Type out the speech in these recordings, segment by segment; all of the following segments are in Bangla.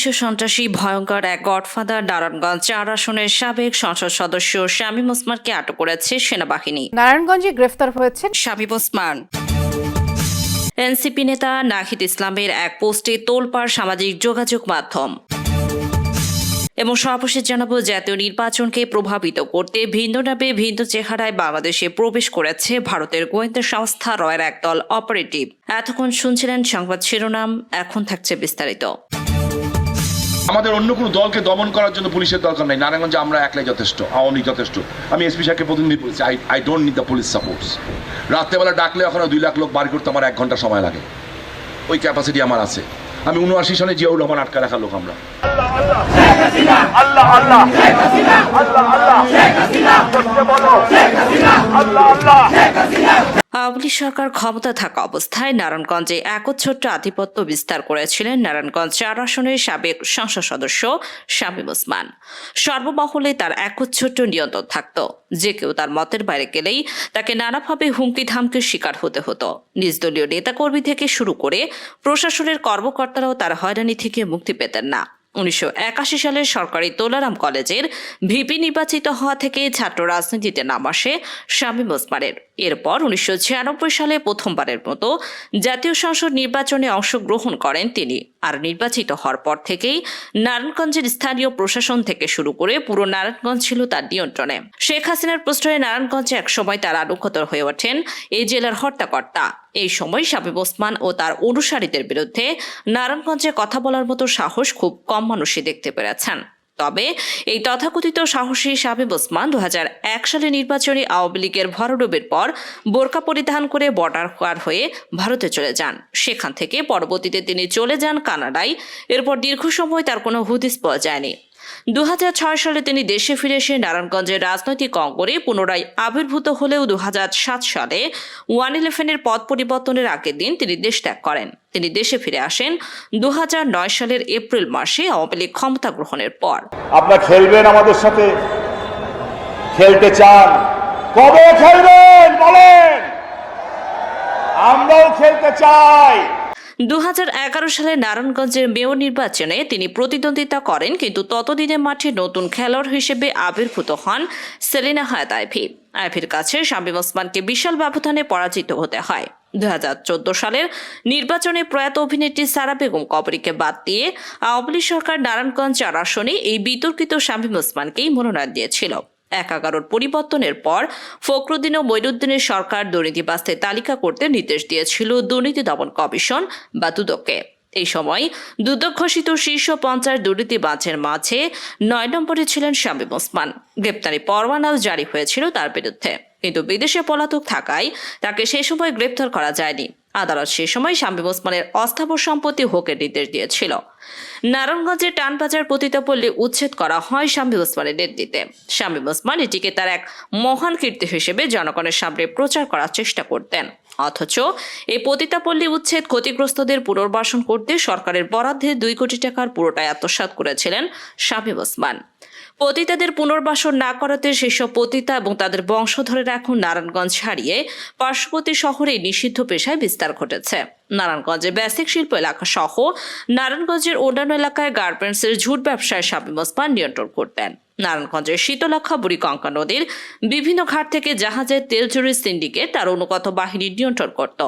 বিশ্ব সন্ত্রাসী ভয়ঙ্কর এক গডফাদার নারায়ণগঞ্জ চার আসনের সাবেক সংসদ সদস্য শামীম ওসমানকে আটক করেছে সেনাবাহিনী। নারায়ণগঞ্জে গ্রেফতার হয়েছেন শামীম ওসমান। এনসিপি নেতা নাহিদ ইসলামের এক পোস্টে তোলপাড় সামাজিক যোগাযোগ মাধ্যম। এবং সর্বশেষ জানাব জাতীয় নির্বাচনকে প্রভাবিত করতে ভিন্ন নামে ভিন্ন চেহারায় বাংলাদেশে প্রবেশ করেছে ভারতের গোয়েন্দা সংস্থা রয়ের একদল অপারেটিভ। এতক্ষণ শুনছিলেন সংবাদ শিরোনাম এখন থাকছে বিস্তারিত। আমাদের অন্য কোনো দলকে দমন করার জন্য পুলিশের দরকার নেই। নারায়ণগঞ্জে আমরা একলাই যথেষ্ট, আওয়ামী যথেষ্ট। আমি এসপি সাহেবকে প্রতিনিধি বলছি I I don't need the police supports রাত্রেবেলা ডাকলে ওখানে দুই লাখ লোক বার করতে আমার এক ঘণ্টা সময় লাগে। ওই ক্যাপাসিটি আমার আছে। আমি উনআশি সনে জিয়াউর রহমান আটকা রাখার লোক আমরা। আল্লাহ আল্লাহ। আল্লাহ আল্লাহ সত্যি বলো আল্লাহ আল্লাহ লীগ সরকার ক্ষমতা থাকা অবস্থায় নারায়ণগঞ্জে একচ্ছত্র আধিপত্য বিস্তার করেছিলেন নারায়ণগঞ্জ চার আসনের সাবেক সংসদ সদস্য শামীম ওসমান। সর্বমহলে তার একচ্ছত্র নিয়ন্ত্রণ থাকত। যে কেউ তার মতের বাইরে গেলেই তাকে নানাভাবে হুমকি ধামকির শিকার হতে হতো। নিজ দলীয় নেতাকর্মী থেকে শুরু করে প্রশাসনের কর্মকর্তারাও তার হয়রানি থেকে মুক্তি পেতেন না। উনিশশো একাশি সালে সরকারি তোলারাম কলেজের ভিপি নির্বাচিত হওয়া থেকে ছাত্র রাজনীতিতে নাম আসে শামীম ওসমানের। এরপর উনিশশো ছিয়ানব্বই সালে প্রথমবারের মতো জাতীয় সংসদ নির্বাচনে অংশগ্রহণ করেন তিনি। আর নির্বাচিত হওয়ার পর থেকেই নারায়ণগঞ্জের স্থানীয় প্রশাসন থেকে শুরু করে পুরো নারায়ণগঞ্জ ছিল তার নিয়ন্ত্রণে। শেখ হাসিনার প্রশ্রয়ে নারায়ণগঞ্জে একসময় তার আনুগতর হয়ে ওঠেন এই জেলার হর্তাকর্তা এই সময় শাবিব ওসমান ও তার অনুসারীদের বিরুদ্ধে নারায়ণগঞ্জে কথা বলার মতো সাহস খুব কম মানুষই দেখতে পেরেছেন। তবে এই তথাকথিত সাহসী শাবিব ওসমান দু হাজার এক সালে নির্বাচনী আওয়ামী লীগের ভরডুবের পর বোরকা পরিধান করে বর্ডার পার হয়ে ভারতে চলে যান। সেখান থেকে পরবর্তীতে তিনি চলে যান কানাডায়। এরপর দীর্ঘ সময় তার কোনো হুদিস পাওয়া যায়নি। দু সালে তিনি দেশে ফিরে এসে নারায়ণগঞ্জের রাজনৈতিক অঙ্গনে পুনরায় আবির্ভূত হলেও দু সালে ওয়ান ইলেভেনের পদ পরিবর্তনের আগের দিন তিনি দেশ ত্যাগ করেন। তিনি দেশে ফিরে আসেন দু হাজার নয় সালের এপ্রিল মাসে আওয়ামী লীগ ক্ষমতা গ্রহণের পর। আপনারা খেলবেন আমাদের সাথে? খেলতে চান? কবে খেলবেন? বলেন! আমরাও খেলতে চাই। দু সালে নারায়ণগঞ্জের মেয়র নির্বাচনে তিনি প্রতিদ্বন্দ্বিতা করেন, কিন্তু ততদিনে মাঠে নতুন খেলোয়াড় হিসেবে আবির্ভূত হন সেলিনা হায়াত আইভি। আইভির কাছে শামীম ওসমানকে বিশাল ব্যবধানে পরাজিত হতে হয়। দু হাজার চোদ্দ সালের নির্বাচনে প্রয়াত অভিনেত্রী সারা বেগম কবরীকে বাদ দিয়ে আওয়ামী সরকার নারায়ণগঞ্জ চার আসনে এই বিতর্কিত শামীম ওসমানকেই মনোনয়ন দিয়েছিল। এক এগারোর পরিবর্তনের পর ফখরুদ্দিন ও মইনুদ্দিনের সরকার দুর্নীতি বাস্তে তালিকা করতে নির্দেশ দিয়েছিল দুর্নীতি দমন কমিশন বা দুদককে এই সময় দুদক ঘোষিত শীর্ষ পঞ্চাশ দুর্নীতি বাঁচের মাঝে নয় নম্বরে ছিলেন শামীম ওসমান। গ্রেপ্তারি পরোয়ানাও জারি হয়েছিল তার বিরুদ্ধে। কিন্তু বিদেশে পলাতক থাকায় তাকে সে সময় গ্রেপ্তার করা যায়নি। আদালত সে সময় শামীম ওসমানের অস্থাবর সম্পত্তি হোকের নির্দেশ দিয়েছিল। নারায়ণগঞ্জের টানবাজার পতিতাপল্লী উচ্ছেদ করা হয় শামীম ওসমানের নেতৃত্বে। শামীম ওসমান এটিকে তার এক মহান কীর্তি হিসেবে জনগণের সামনে প্রচার করার চেষ্টা করতেন। অথচ এই পতিতাপল্লী উচ্ছেদ ক্ষতিগ্রস্তদের পুনর্বাসন করতে সরকারের বরাদ্দে দুই কোটি টাকার পুরোটাই আত্মসাৎ করেছিলেন শামীম ওসমান। পতিতাদের পুনর্বাসন না করাতে সেসব পতিতা এবং তাদের বংশধরেরা এখন নারায়ণগঞ্জ ছাড়িয়ে পার্শ্ববর্তী শহরে নিষিদ্ধ পেশায় বিস্তার ঘটেছে। নারায়ণগঞ্জের বেসিক শিল্প এলাকা সহ নারায়ণগঞ্জের অন্যান্য এলাকায় গার্মেন্টসের ঝুট ব্যবসায় শামীম ওসমান নিয়ন্ত্রণ করতেন। নারায়ণগঞ্জের শীতলক্ষা বুড়িকঙ্কা নদীর বিভিন্ন ঘাট থেকে জাহাজের তেল চুরির সিন্ডিকেট তার অনুগত বাহিনী নিয়ন্ত্রণ করত।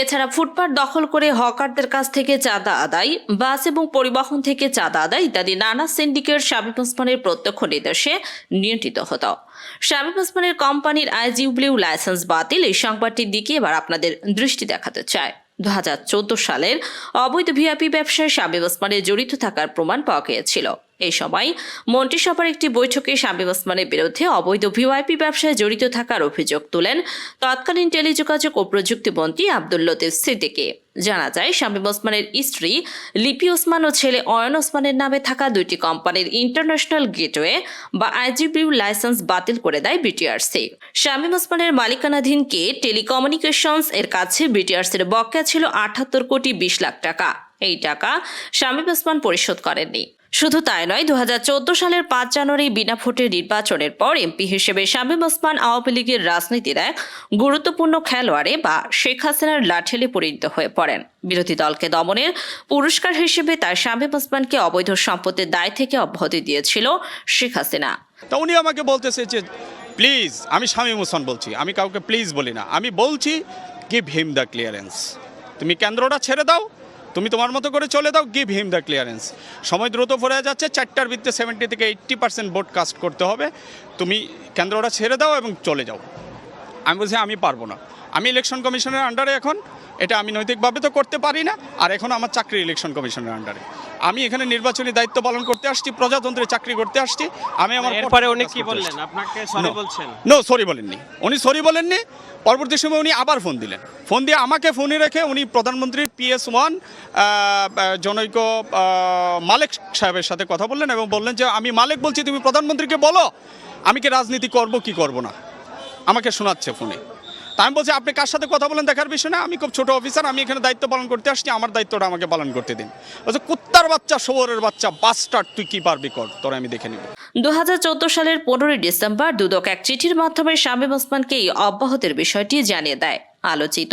এছাড়া ফুটপাত দখল করে হকারদের কাছ থেকে চাঁদা আদায়, বাস এবং পরিবহন থেকে চাঁদা আদায় ইত্যাদি নানা সিন্ডিকেট শামীম ওসমানের প্রত্যক্ষ নির্দেশে নিয়ন্ত্রিত হতো। শামীম ওসমানের কোম্পানির আইজিউব্লিউ লাইসেন্স বাতিল এই সংবাদটির দিকে এবার আপনাদের দৃষ্টি দেখাতে চায় দু হাজার চৌদ্দ সালের অবৈধ ভিআইপি ব্যবসায় শামীম ওসমানের জড়িত থাকার প্রমাণ পাওয়া গিয়েছিল। এই সময় মন্ত্রিসভার একটি বৈঠকে শামীম ওসমানের বিরুদ্ধে অবৈধ ভিওআইপি ব্যবসায় জড়িত থাকার অভিযোগ তোলেন তৎকালীন টেলিযোগাযোগ ও প্রযুক্তিমন্ত্রী লতিফ সিদ্দিকি। জানা যায়, শামীম ওসমানের স্ত্রী লিপি ওসমান ও ছেলে অয়ন ওসমানের নামে থাকা দুইটি কোম্পানির ইন্টারন্যাশনাল গেটওয়ে বা আইজিবিউ লাইসেন্স বাতিল করে দেয় বিটিআরসি। শামীম ওসমানের মালিকানাধীন কে টেলিকমিউনিকেশনস এর কাছে বিটিআরসির বকেয়া ছিল আটাত্তর কোটি বিশ লাখ টাকা। এই টাকা শামীম ওসমান পরিশোধ করেননি। শুধু তাই নয় দু সালের পাঁচ জানুয়ারি বিনা ভোটের নির্বাচনের পর এমপি হিসেবে শামীম ওসমান আওয়ামী লীগের রাজনীতির এক গুরুত্বপূর্ণ খেলোয়াড়ে বা শেখ হাসিনার লাঠেলে পরিণত হয়ে পড়েন। বিরোধী দলকে দমনের পুরস্কার হিসেবে তার শামীম ওসমানকে অবৈধ সম্পত্তির দায় থেকে অব্যাহতি দিয়েছিল শেখ হাসিনা। তা উনি আমাকে বলতেছে যে, প্লিজ, আমি শামীম মুসন বলছি, আমি কাউকে প্লিজ বলি না। আমি বলছি গিভ হিম দ্য ক্লিয়ারেন্স তুমি কেন্দ্রটা ছেড়ে দাও তুমি তোমার মতো করে চলে দাও গিভ হিম দ্য ক্লিয়ারেন্স সময় দ্রুত পড়ে যাচ্ছে, চারটার ভিত্তিতে সেভেন্টি থেকে এইট্টি পার্সেন্ট ভোট কাস্ট করতে হবে। তুমি কেন্দ্রটা ছেড়ে দাও এবং চলে যাও। আমি বলছি, আমি পারব না। আমি ইলেকশন কমিশনের আন্ডারে এখন। এটা আমি নৈতিকভাবে তো করতে পারি না। আর এখন আমার চাকরি ইলেকশন কমিশনের আন্ডারে আমি এখানে নির্বাচনী দায়িত্ব পালন করতে আসছি প্রজাতন্ত্রে চাকরি করতে আসছি। আমি আমার এরপরে উনি কি বললেন? আপনাকে সরি বলছেন? নো সরি বলেননি। উনি সরি বলেননি। পরবর্তী সময় উনি আবার ফোন দিলেন। ফোন দিয়ে আমাকে ফোনে রেখে উনি প্রধানমন্ত্রী পিএস ওয়ান জনৈক মালেক সাহেবের সাথে কথা বললেন এবং বললেন যে আমি মালেক বলছি তুমি প্রধানমন্ত্রীকে বলো। আমি কি রাজনীতি করব কি করব না? আমাকে শোনাচ্ছে ফোনে আমি বলছি, আপনি কার সাথে কথা বলেন দেখার বিষয় না? আমি খুব ছোট অফিসার আমি এখানে দায়িত্ব পালন করতে আসছি, আমার দায়িত্বটা আমাকে পালন করতে দিন। বলছে, কুত্তার বাচ্চা শহরের বাচ্চা বাস্টার তুই কি পারবি কর? তোর আমি দেখে নিব। দু হাজার চোদ্দ সালের পনেরোই ডিসেম্বর দুদক এক চিঠির মাধ্যমে শামীম ওসমানকে এই অব্যাহতির বিষয়টি জানিয়ে দেয়। আলোচিত।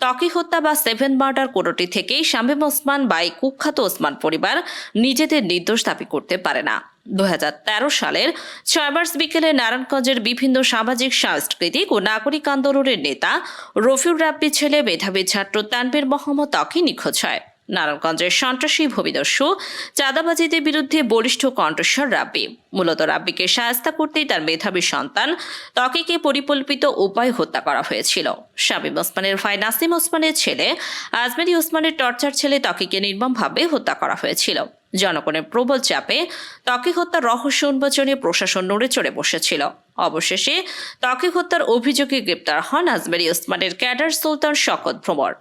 ত্বকী হত্যা বা সেভেন মার্ডার কোনোটি থেকেই শামীম ওসমান বাই কুখ্যাত ওসমান পরিবার নিজেদের নির্দোষ দাবি করতে পারে না। দু হাজার তেরো সালের ছয় মার্চ বিকেলে নারায়ণগঞ্জের বিভিন্ন সামাজিক, সাংস্কৃতিক ও নাগরিক আন্দোলনের নেতা রফিউর রাব্বির ছেলে মেধাবী ছাত্র তানবীর মোহাম্মদ তকি নিখোঁজ হয়। নারায়ণগঞ্জের সন্ত্রাসী ভূমিদস্যু চাঁদাবাজিদের বিরুদ্ধে বলিষ্ঠ কণ্ঠস্বর রাব্বি। মূলত রাব্বিকে সাহায্য করতেই তার মেধাবী সন্তান ত্বকিকে পরিকল্পিত উপায় হত্যা করা হয়েছিল। শামীম ওসমানের ভাই নাসিম ওসমানের ছেলে আজমেরি ওসমানের টর্চার ছেলে ত্বকিকে নির্মমভাবে হত্যা করা হয়েছিল। জনগণের প্রবল চাপে ত্বকি হত্যার রহস্য উন্মোচনে প্রশাসন নড়ে চড়ে বসেছিল। অবশেষে ত্বকি হত্যার অভিযোগে গ্রেপ্তার হন আজমেরি ওসমানের ক্যাডার সুলতান শকত ভ্রমর।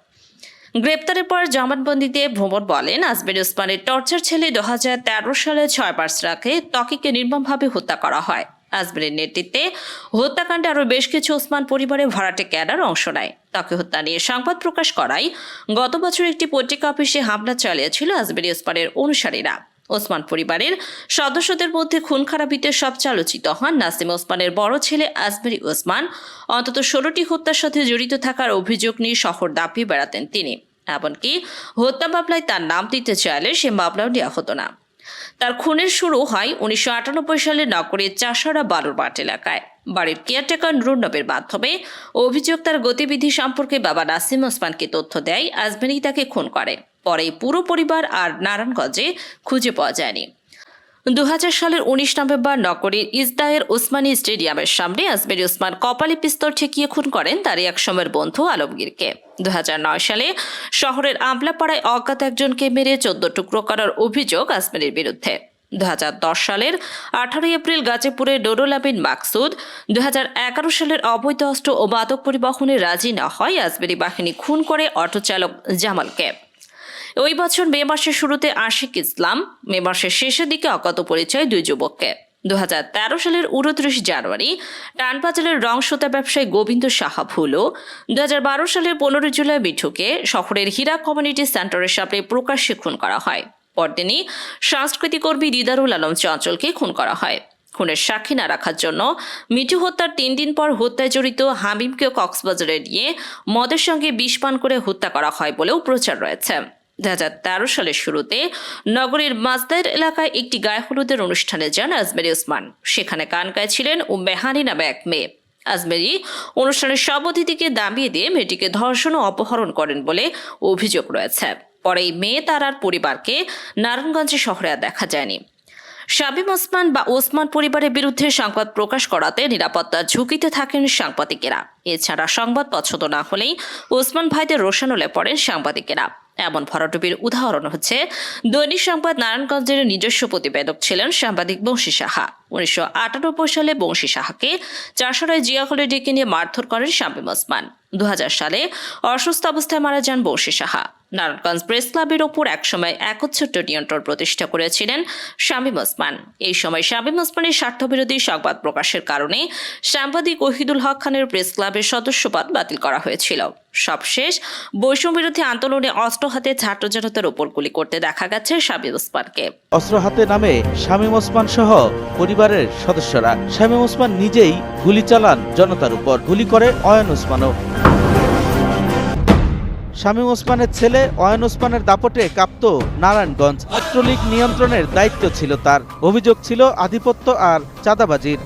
গ্রেপ্তারের পর জামাতবন্দিতে ভ্রমর বলেন, আজমের ওসমানের টর্চার ছেলে দু হাজার সালে ছয় মার্চ রাখে তকিকে নির্মমভাবে হত্যা করা হয়। আজমেরের নেতৃত্বে হত্যাকাণ্ডে আরও বেশ কিছু ওসমান পরিবারের ভাড়াটে ক্যাডার অংশ নেয়। তাকে হত্যা নিয়ে সংবাদ প্রকাশ করায় গত বছর একটি পত্রিকা অফিসে হামলা চালিয়েছিল আজমেরি ওসমানের অনুসারীরা। ওসমান পরিবারের সদস্যদের মধ্যে খুন খারাপিতে সবচেয়ে আলোচিত হন নাসিম ওসমানের বড় ছেলে আজমেরি ওসমান। অন্তত ষোলোটি হত্যার সাথে জড়িত থাকার অভিযোগ নিয়ে শহর দাপিয়ে বেড়াতেন তিনি। এমনকি হত্যা মামলায় তার নাম দিতে চাইলে সে মামলাও নেওয়া হতো না। তার খুনের শুরু হয় উনিশশো আটানব্বই সালে নগরের চাষারা বালুরবাট এলাকায়। বাড়ির কেয়ারটেকার নুরনবের মাধ্যমে অভিযোগ তার গতিবিধি সম্পর্কে বাবা নাসিম ওসমানকে তথ্য দেয় আজমেরি তাকে খুন করে। পরে পুরো পরিবার আর নারায়ণগঞ্জে খুঁজে পাওয়া যায়নি। দু হাজার সালের উনিশ নভেম্বর নগরীর ইসদায়ের ওসমানী স্টেডিয়ামের সামনে আজমেরি ওসমান কপালে পিস্তল ঠেকিয়ে খুন করেন তার এক সময়ের বন্ধু আলমগীরকে। দু হাজার নয় সালে শহরের আমলাপাড়ায় অজ্ঞাত একজনকে মেরে চোদ্দ টুকরো করার অভিযোগ আজমেরির বিরুদ্ধে। দু হাজার দশ সালের আঠারোই এপ্রিল গাজীপুরে ডোরুল মাকসুদ দু হাজার এগারো সালের অবৈধ অস্ত্র ও মাদক পরিবহনে রাজি না হয় আজমেরি বাহিনী খুন করে অটো চালক জামালকে। ওই বছর মে মাসের শুরুতে আশিক ইসলাম, মে মাসের শেষের দিকে অজ্ঞাত পরিচয় দুই যুবককে। দু হাজার তেরো সালের উনত্রিশ জানুয়ারি টানবাজারের রং সুতা ব্যবসায়ী গোবিন্দ সাহা ভুলো দু সালের পনেরো জুলাই মিঠুকে শহরের হীরা কমিউনিটি সেন্টারের সামনে প্রকাশ্যে খুন করা হয়। পরদিনই সাংস্কৃতিক কর্মী দিদারুল আলম চঞ্চলকে খুন করা হয়। খুনের সাক্ষী না রাখার জন্য মিঠু হত্যার তিন দিন পর হত্যায় জড়িত হামিমকে কক্সবাজারে নিয়ে মদের সঙ্গে বিষ পান করে হত্যা করা হয় বলেও প্রচার রয়েছে। দু হাজার তেরো সালের শুরুতে নগরীর মাজদার এলাকায় একটি গায়ে হলুদের অনুষ্ঠানে যান আজমেরি ওসমান। সেখানে কান গাইছিলেন ও মেহানি নামে এক মেয়ে। আজমেরি অনুষ্ঠানের সব অতিথিকে দামিয়ে দিয়ে মেয়েটিকে ধর্ষণ ও অপহরণ করেন বলে অভিযোগ রয়েছে। পরে এই মেয়ে তার আর পরিবারকে নারায়ণগঞ্জে শহরে আর দেখা যায়নি। শাবিম ওসমান বা ওসমান পরিবারের বিরুদ্ধে সংবাদ প্রকাশ করাতে নিরাপত্তার ঝুঁকিতে থাকেন সাংবাদিকেরা। এছাড়া সংবাদ পছন্দ না হলেই ওসমান ভাইদের রোশানলে পড়েন সাংবাদিকেরা। এমন ভরাটুপির উদাহরণ হচ্ছে, দৈনিক সংবাদ নারায়ণগঞ্জের নিজস্ব প্রতিবেদক ছিলেন সাংবাদিক বংশী সাহা। উনিশশো আটানব্বই সালে বংশী সাহাকে চারশোরায় জিয়া হলে ডেকে নিয়ে মারধর করেন শামীম ওসমান। দু হাজার সালে অসুস্থ অবস্থায় মারা যান বংশী সাহা। নারায়ণগঞ্জ প্রেস ক্লাবের ওপর একসময় একচ্ছত্র নিয়ন্ত্রণ প্রতিষ্ঠা করেছিলেন শামীম ওসমান। এই সময় শামীম ওসমানের স্বার্থবিরোধী সংবাদ প্রকাশের কারণে সাংবাদিক ওহিদুল হক খানের প্রেস ক্লাবের সদস্যপদ বাতিল করা হয়েছিল। সবশেষ বৈষম্য বিরোধী আন্দোলনে অস্ত্র হাতে ছাত্র জনতার ওপর গুলি করতে দেখা গেছে শামীম ওসমানকে। অস্ত্র হাতে নামে শামীম ওসমান সহ পরিবারের সদস্যরা। শামীম ওসমান নিজেই গুলি চালান জনতার উপর। গুলি করে অয়ন ওসমানও। শামীম ওসমানের ছেলে অয়ন ওসমানের দাপটে কাঁপত নারায়ণগঞ্জ। ছাত্রলীগ নিয়ন্ত্রণের দায়িত্ব ছিল তার। অভিযোগ ছিল আধিপত্য আর চাঁদাবাজির।